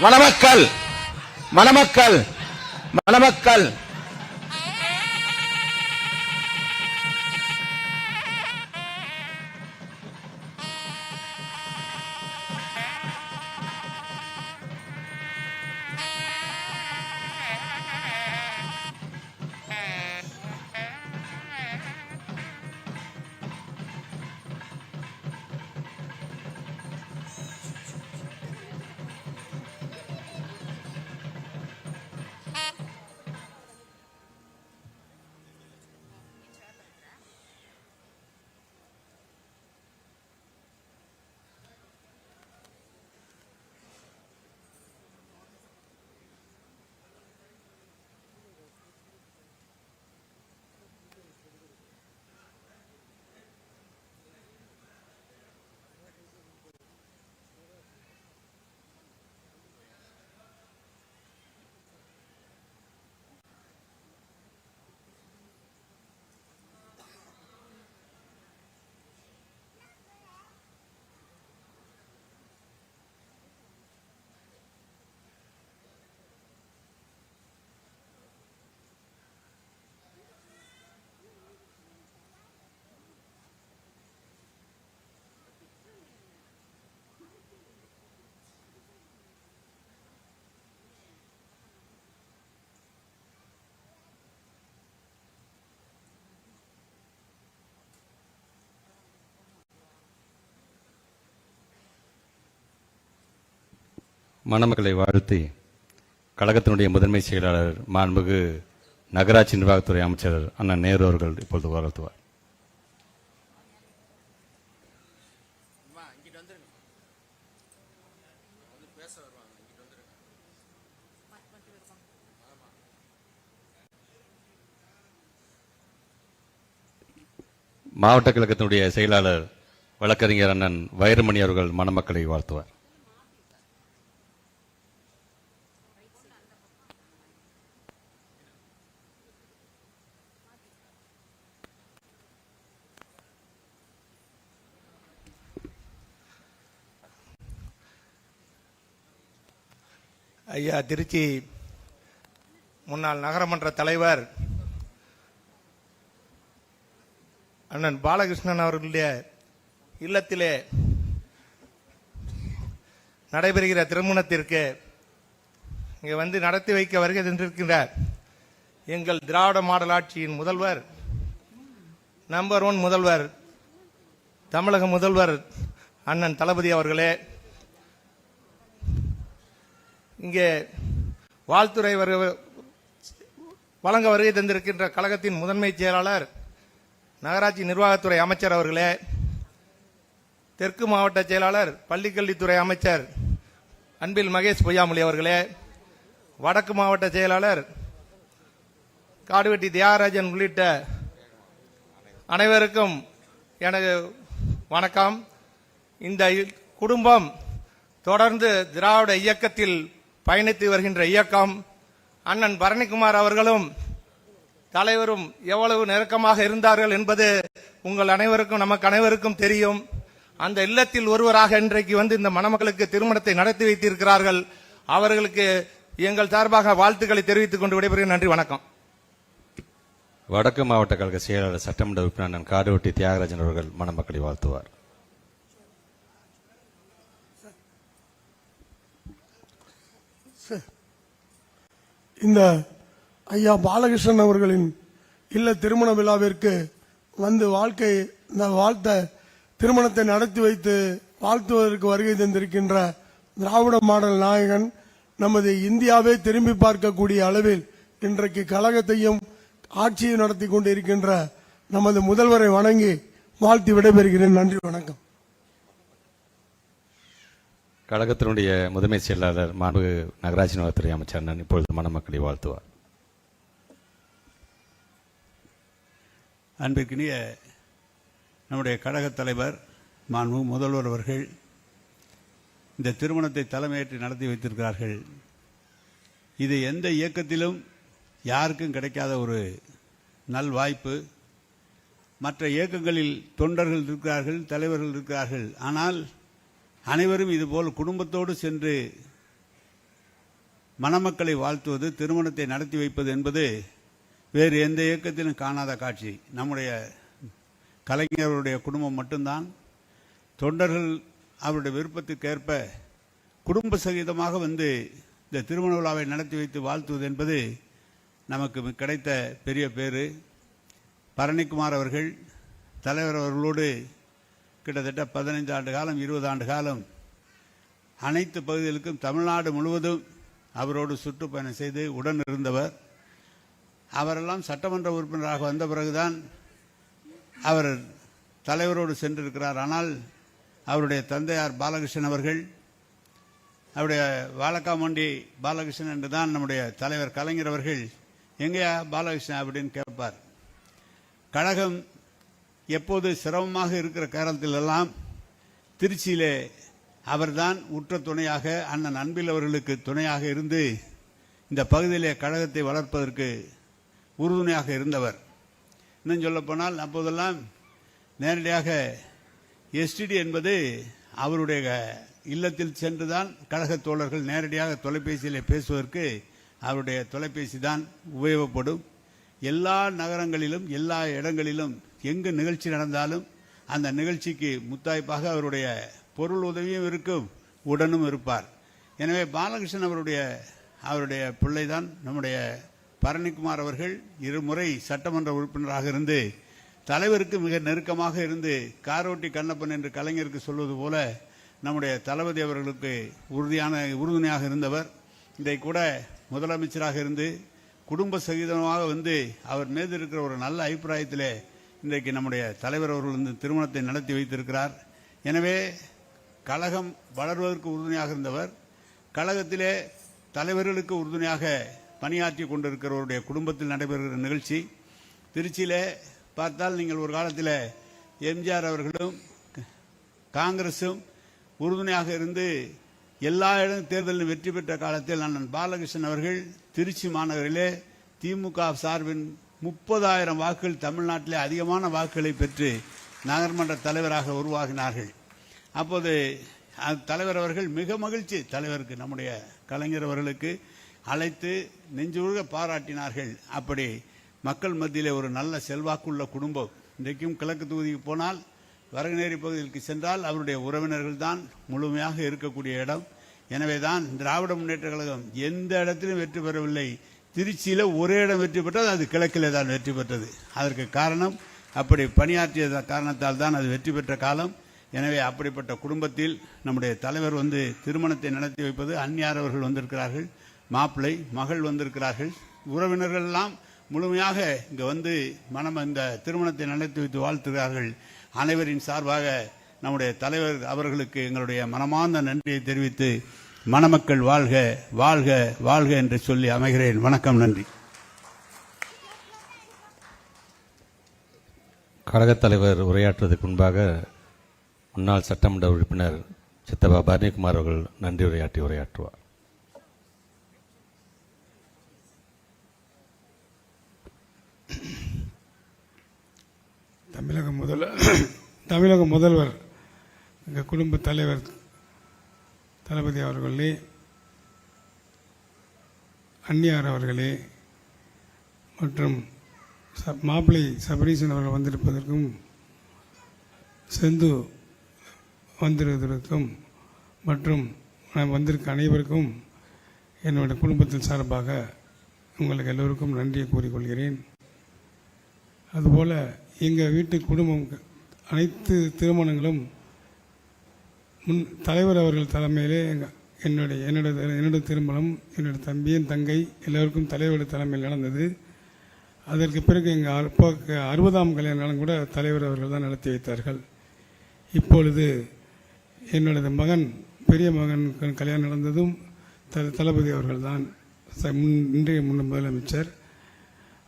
மணமக்கள் மணமக்கள் மணமக்கள் மணமக்களை வாழ்த்தி கழகத்தினுடைய முதன்மை செயலாளர் மாண்புகு நகராட்சி நிர்வாகத்துறை அமைச்சர் அண்ணன் நேரு அவர்கள் இப்பொழுது வாழ்த்துவார். மாவட்ட கழகத்தினுடைய செயலாளர் வழக்கறிஞர் அண்ணன் வைரமணி அவர்கள் மணமக்களை வாழ்த்துவார். ஐயா திருச்சி முன்னாள் நகரமன்ற தலைவர் அண்ணன் பாலகிருஷ்ணன் அவர்களுடைய இல்லத்திலே நடைபெறுகிற திருமணத்திற்கு இங்கே வந்து நடத்தி வைக்க வருகை தந்திருக்கின்ற எங்கள் திராவிட மாடல் ஆட்சியின் முதல்வர் நம்பர் ஒன் முதல்வர் தமிழக முதல்வர் அண்ணன் தளபதி அவர்களே. இங்கே வாழ்த்துறை வருக- வழங்க வருகை தந்திருக்கின்ற கழகத்தின் முதன்மை செயலாளர் நகராட்சி நிர்வாகத்துறை அமைச்சர் அவர்களே தெற்கு மாவட்ட செயலாளர் பள்ளிக்கல்வித்துறை அமைச்சர் அன்பில் மகேஷ் பொய்யாமொழி அவர்களே வடக்கு மாவட்ட செயலாளர் காடுவெட்டி தியாகராஜன் உள்ளிட்ட அனைவருக்கும் எனது வணக்கம். இந்த குடும்பம் தொடர்ந்து திராவிட இயக்கத்தில் பயணித்து வருகின்ற இயக்கம் அண்ணன் பரணிக்குமார் அவர்களும் தலைவரும் எவ்வளவு நெருக்கமாக இருந்தார்கள் என்பது உங்கள் அனைவருக்கும் நமக்கு அனைவருக்கும் தெரியும். அந்த இல்லத்தில் ஒருவராக இன்றைக்கு வந்து இந்த மணமக்களுக்கு திருமணத்தை நடத்தி வைத்திருக்கிறார்கள். அவர்களுக்கு எங்கள் சார்பாக வாழ்த்துக்களை தெரிவித்துக் கொண்டு விடைபெறுகிறேன். நன்றி வணக்கம். வடக்கு மாவட்ட கழக செயலாளர் சட்டமன்ற உறுப்பினர் காடுவெட்டி தியாகராஜன் அவர்கள் மணமக்களை வாழ்த்துவார். இந்த ஐயா பாலகிருஷ்ணன் அவர்களின் இல்ல திருமண விழாவிற்கு வந்து வாழ்க்கை இந்த வாழ்த்த திருமணத்தை நடத்தி வைத்து வாழ்த்துவதற்கு வருகை தந்திருக்கின்ற திராவிட மாடல் நாயகன் நமது இந்தியாவே திரும்பி பார்க்கக்கூடிய அளவில் இன்றைக்கு கழகத்தையும் ஆட்சியும் நடத்தி கொண்டிருக்கின்ற நமது முதல்வரை வணங்கி வாழ்த்தி விடைபெறுகிறேன். நன்றி வணக்கம். கழகத்தினுடைய முதன்மை செயலாளர் மாண்பு நகராட்சி நலத்துறை அமைச்சர் அண்ணன் இப்பொழுது மணமக்களை வாழ்த்துவார். அன்பிற்கினிய நம்முடைய கழகத் தலைவர் மாண்பு முதல்வர் அவர்கள் இந்த திருமணத்தை தலைமையேற்று நடத்தி வைத்திருக்கிறார்கள். இது எந்த இயக்கத்திலும் யாருக்கும் கிடைக்காத ஒரு நல் வாய்ப்பு. மற்ற இயக்கங்களில் தொண்டர்கள் இருக்கிறார்கள் தலைவர்கள் இருக்கிறார்கள். ஆனால் அனைவரும் இதுபோல் குடும்பத்தோடு சென்று மணமக்களை வாழ்த்துவது திருமணத்தை நடத்தி வைப்பது என்பது வேறு எந்த இயக்கத்திலும் காணாத காட்சி. நம்முடைய கலைஞர்களுடைய குடும்பம் மட்டும்தான். தொண்டர்கள் அவருடைய விருப்பத்துக்கேற்ப குடும்ப சகிதமாக வந்து இந்த திருமண விழாவை நடத்தி வைத்து வாழ்த்துவது என்பது நமக்கு கிடைத்த பெரிய பேரு பரணிக்குமார் அவர்கள் தலைவர் அவர்களோடு கிட்டத்தட்ட பதினைந்து ஆண்டு காலம் இருபது ஆண்டு காலம் அனைத்து பகுதிகளுக்கும் தமிழ்நாடு முழுவதும் அவரோடு சுற்றுப்பயணம் செய்து உடன் இருந்தவர். அவரெல்லாம் சட்டமன்ற உறுப்பினராக வந்த பிறகுதான் அவர் தலைவரோடு சென்றிருக்கிறார். ஆனால் அவருடைய தந்தையார் பாலகிருஷ்ணன் அவர்கள் அவருடைய வாழக்காமண்டி பாலகிருஷ்ணன் என்று தான் நம்முடைய தலைவர் கலைஞர் அவர்கள் எங்கேயா பாலகிருஷ்ணன் அப்படின்னு கேட்பார். கழகம் எப்போது சிரமமாக இருக்கிற காலத்திலெல்லாம் திருச்சியிலே அவர்தான் உற்ற துணையாக அண்ணன் அன்பில் அவர்களுக்கு துணையாக இருந்து இந்த பகுதியிலே கழகத்தை வளர்ப்பதற்கு உறுதுணையாக இருந்தவர். இன்னும் சொல்லப்போனால் அப்போதெல்லாம் நேரடியாக எஸ்டிடி என்பது அவருடைய இல்லத்தில் சென்றுதான் கழக தோழர்கள் நேரடியாக தொலைபேசியிலே பேசுவதற்கு அவருடைய தொலைபேசி தான் உபயோகப்படும். எல்லா நகரங்களிலும் எல்லா இடங்களிலும் எங்கு நிகழ்ச்சி நடந்தாலும் அந்த நிகழ்ச்சிக்கு முத்தாய்ப்பாக அவருடைய பொருள் உதவியும் இருக்கும் உடனும் இருப்பார். எனவே பாலகிருஷ்ணன் அவருடைய அவருடைய பிள்ளைதான் நம்முடைய பரணிக்குமார் அவர்கள் இருமுறை சட்டமன்ற உறுப்பினராக இருந்து தலைவருக்கு மிக நெருக்கமாக இருந்து காரோட்டி கண்ணப்பன் என்று கலைஞருக்கு சொல்வது போல நம்முடைய தளபதி அவர்களுக்கு உறுதியான உறுதுணையாக இருந்தவர். இதை கூட முதலமைச்சராக இருந்து குடும்ப சகிதமாக வந்து அவர் மீது இருக்கிற ஒரு நல்ல அபிப்பிராயத்திலே இன்றைக்கு நம்முடைய தலைவர் அவர்கள் இந்த திருமணத்தை நடத்தி வைத்திருக்கிறார். எனவே கழகம் வளர்வதற்கு உறுதுணையாக இருந்தவர் கழகத்திலே தலைவர்களுக்கு உறுதுணையாக பணியாற்றி கொண்டிருக்கிறவருடைய குடும்பத்தில் நடைபெறுகிற நிகழ்ச்சி. திருச்சியிலே பார்த்தால் நீங்கள் ஒரு காலத்தில் எம்ஜிஆர் அவர்களும் காங்கிரஸும் உறுதுணையாக இருந்து எல்லா இடம் தேர்தலிலும் வெற்றி பெற்ற காலத்தில் அண்ணன் பாலகிருஷ்ணன் அவர்கள் திருச்சி மாநகரிலே திமுக சார்பின் முப்பதாயிரம் வாக்குகள் தமிழ்நாட்டிலே அதிகமான வாக்குகளை பெற்று நகர்மன்ற தலைவராக உருவாகினார்கள். அப்போது தலைவர் அவர்கள் மிக மகிழ்ச்சி தலைவருக்கு நம்முடைய கலைஞர் அவர்களுக்கு அழைத்து நெஞ்சுருக பாராட்டினார்கள். அப்படி மக்கள் மத்தியிலே ஒரு நல்ல செல்வாக்குள்ள குடும்பம் இன்றைக்கும் கிழக்கு தொகுதிக்கு போனால் வரகநேரி பகுதிக்கு சென்றால் அவருடைய உறவினர்கள் தான் முழுமையாக இருக்கக்கூடிய இடம். எனவே தான் திராவிட முன்னேற்ற கழகம் எந்த இடத்திலும் வெற்றி பெறவில்லை திருச்சியில் ஒரே இடம் வெற்றி பெற்றது அது கிழக்கில் தான் வெற்றி பெற்றது. அதற்கு காரணம் அப்படி பணியாற்றிய காரணத்தால் தான் அது வெற்றி பெற்ற காலம். எனவே அப்படிப்பட்ட குடும்பத்தில் நம்முடைய தலைவர் வந்து திருமணத்தை நடத்தி வைப்பது அந்நியார் அவர்கள் வந்திருக்கிறார்கள் மாப்பிள்ளை மகள் வந்திருக்கிறார்கள். உறவினர்கள் எல்லாம் முழுமையாக இங்கே வந்து மனம் இந்த திருமணத்தை நடத்தி வைத்து வாழ்த்துகிறார்கள். அனைவரின் சார்பாக நம்முடைய தலைவர் அவர்களுக்கு எங்களுடைய மனமார்ந்த நன்றியை தெரிவித்து மணமக்கள் வாழ்க வாழ்க வாழ்க என்று சொல்லி அமைகிறேன். வணக்கம் நன்றி. கழகத் தலைவர் உரையாற்றுவதற்கு முன்பாக முன்னாள் சட்டமன்ற உறுப்பினர் சித்தப்பா பரணிக்குமார் அவர்கள் நன்றி உரையாற்றி உரையாற்றுவார். தமிழக முதல்வர் தமிழக முதல்வர் எங்கள் குடும்ப தலைவர் தளபதி அவர்களே அன்னியார் அவர்களே மற்றும் மாப்பிள்ளை சபரீசன் அவர்கள் வந்திருப்பதற்கும் செந்து வந்திருப்பதற்கும் மற்றும் நான் வந்திருக்க அனைவருக்கும் என்னுடைய குடும்பத்தின் சார்பாக உங்களுக்கு எல்லோருக்கும் நன்றியை கூறிக்கொள்கிறேன். அதுபோல் எங்கள் வீட்டு குடும்பம் அனைத்து திருமணங்களும் முன் தலைவர் அவர்கள் தலைமையிலே எங்க- என்னுடைய என்னோட என்னோட திருமணம் என்னோட தம்பியின் தங்கை எல்லோருக்கும் தலைவருடைய தலைமையில் நடந்தது. அதற்கு பிறகு எங்கள் அப்பாவுக்கு அறுபதாம் கல்யாணம் கூட தலைவர் அவர்கள் தான் நடத்தி வைத்தார்கள். இப்பொழுது என்னோடது மகன் பெரிய மகன் கல்யாணம் நடந்ததும் த தளபதி அவர்கள் தான் முன் இன்றைய முன் முதலமைச்சர்.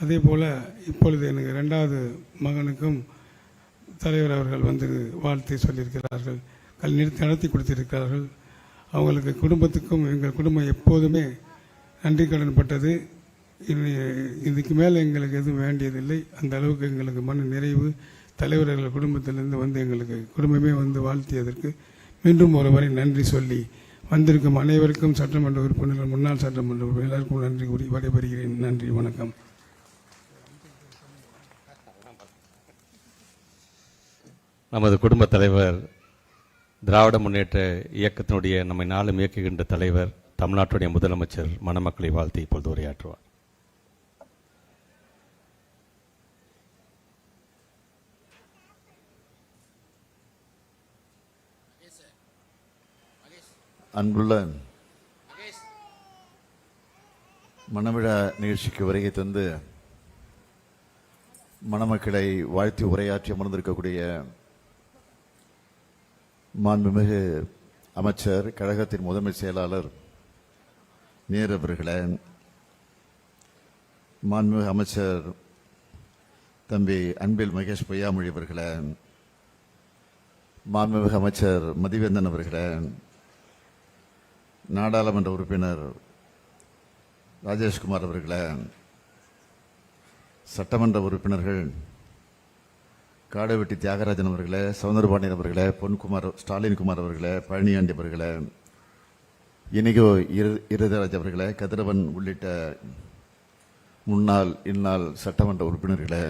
அதே போல் இப்பொழுது எனக்கு ரெண்டாவது மகனுக்கும் தலைவர் அவர்கள் வந்து வாழ்த்து சொல்லியிருக்கிறார்கள். நிறுத்தி நடத்தி கொடுத்திருக்கிறார்கள். அவங்களுக்கு குடும்பத்துக்கும் எங்கள் குடும்பம் எப்போதுமே நன்றி கடன் பட்டது. இதுக்கு மேலே எங்களுக்கு எதுவும் வேண்டியதில்லை. அந்த அளவுக்கு எங்களுக்கு மன நிறைவு. தலைவர்கள் குடும்பத்திலிருந்து வந்து எங்களுக்கு குடும்பமே வந்து வாழ்த்தியதற்கு மீண்டும் ஒரு முறை நன்றி சொல்லி வந்திருக்கும் அனைவருக்கும் சட்டமன்ற உறுப்பினர்கள் முன்னாள் சட்டமன்ற உறுப்பினர் எல்லாருக்கும் நன்றி கூறி விடைபெறுகிறேன். நன்றி வணக்கம். நமது குடும்ப தலைவர் திராவிட முன்னேற்ற இயக்கத்தினுடைய நம்மை நாளும் இயக்குகின்ற தலைவர் தமிழ்நாட்டுடைய முதலமைச்சர் மணமக்களை வாழ்த்தி இப்பொழுது உரையாற்றுவார். அன்புள்ள மணவிழா நிகழ்ச்சிக்கு வருகை தந்து மணமக்களை வாழ்த்தி உரையாற்றி அமர்ந்திருக்கக்கூடிய மாண்புமிகு அமைச்சர் கழகத்தின் முதன்மை செயலாளர் நேரு அவர்களே மாண்புமிகு அமைச்சர் தம்பி அன்பில் மகேஷ் பொய்யாமொழி அவர்களே மாண்புமிகு அமைச்சர் மதிவேந்தன் அவர்களே நாடாளுமன்ற உறுப்பினர் ராஜேஷ்குமார் அவர்களே சட்டமன்ற உறுப்பினர்கள் காடவெட்டி தியாகராஜன் அவர்களே சவுந்தரபாண்டியன் அவர்களே பொன்குமார் ஸ்டாலின் குமார் அவர்களே பழனியாண்டி அவர்களே இனிகோ இரு இருதராஜ் அவர்களே கதிரவன் உள்ளிட்ட முன்னாள் இந்நாள் சட்டமன்ற உறுப்பினர்களே